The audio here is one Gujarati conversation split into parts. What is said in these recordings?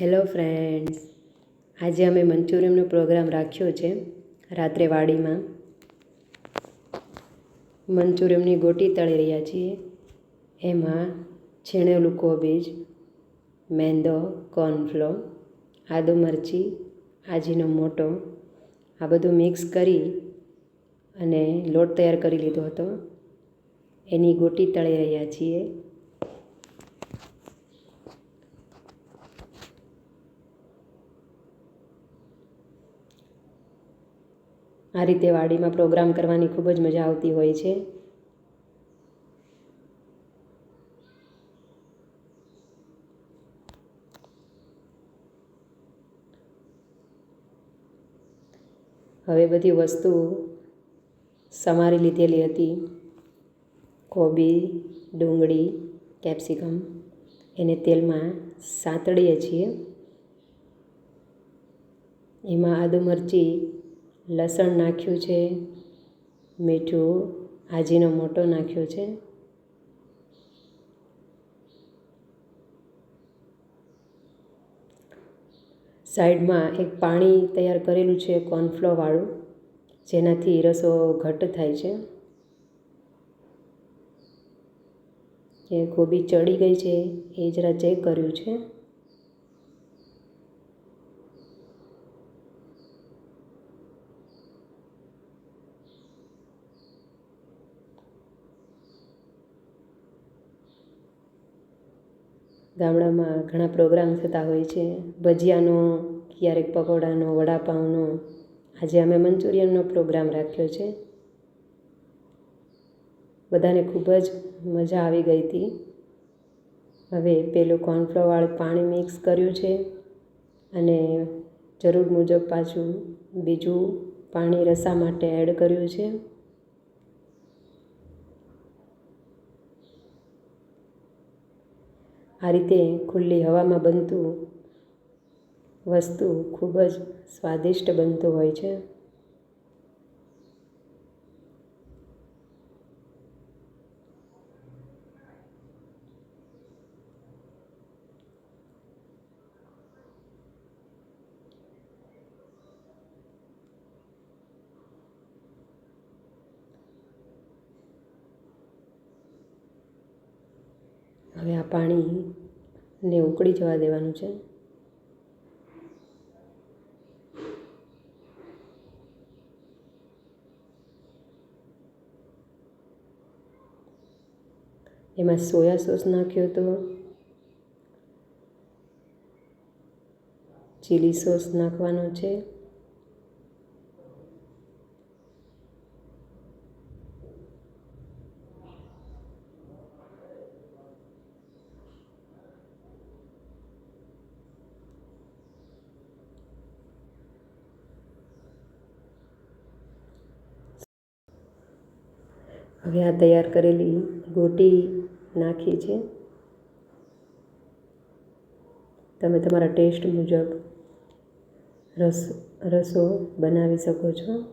હેલો ફ્રેન્ડ્સ આજે અમે મંચુરિયમનો પ્રોગ્રામ રાખ્યો છે, રાત્રે વાડીમાં. મંચુરિયમની ગોટી તળી રહ્યા છીએ. એમાં છીણેલું કોબીજ મેંદો કોર્નફ્લો આદુ મરચી, આજીનો મોટો, આ બધું મિક્સ કરી અને લોટ તૈયાર કરી લીધો હતો. એની ગોટી તળી રહ્યા છીએ. આ રીતે વાડીમાં પ્રોગ્રામ કરવાની ખૂબ જ મજા આવતી હોય છે. હવે બધી વસ્તુ સમારી લીધેલી હતી. કોબી, ડુંગળી, કેપ્સિકમ. એને તેલમાં સાંતળીએ છીએ. એમાં આદુ મરચી લસણ નાખ્યું છે, મીઠું, આજીનો મોટો નાખ્યો છે. સાઈડમાં એક પાણી તૈયાર કરેલું છે કોર્નફ્લોવાળું જેનાથી રસો ઘટ્ટ થાય છે. એ કોબી ચડી ગઈ છે, એ જરા ચેક કર્યું છે. ગામડામાં ઘણા પ્રોગ્રામ થતા હોય છે. ભજીયાનો, ક્યારેક પકોડાનો વડાપાઉંનો આજે અમે મંચુરિયનનો પ્રોગ્રામ રાખ્યો છે. બધાને ખૂબ જ મજા આવી ગઈ હતી. હવે પેલું કોર્નફ્લોરવાળું પાણી મિક્સ કર્યું છે અને જરૂર મુજબ પાછું બીજું પાણી રસા માટે એડ કર્યું છે. આ રીતે ખુલ્લી હવામાં બનતું વસ્તુ ખૂબ જ સ્વાદિષ્ટ બનતું હોય છે. હવે આ પાણીને ઉકળી જવા દેવાનું છે. એમાં સોયા સોસ નાખ્યો હતો. ચીલી સોસ નાખવાનો છે. હવે આ તૈયાર કરેલી ગોટી નાખી છે. તમે તમારા ટેસ્ટ મુજબ રસ, રસો બનાવી શકો છો.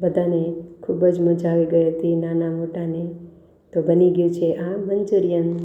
બધાને ખૂબ જ મજા આવી ગઈ હતી, નાના મોટાને. તો બની ગયું છે આ મંચુરિયન.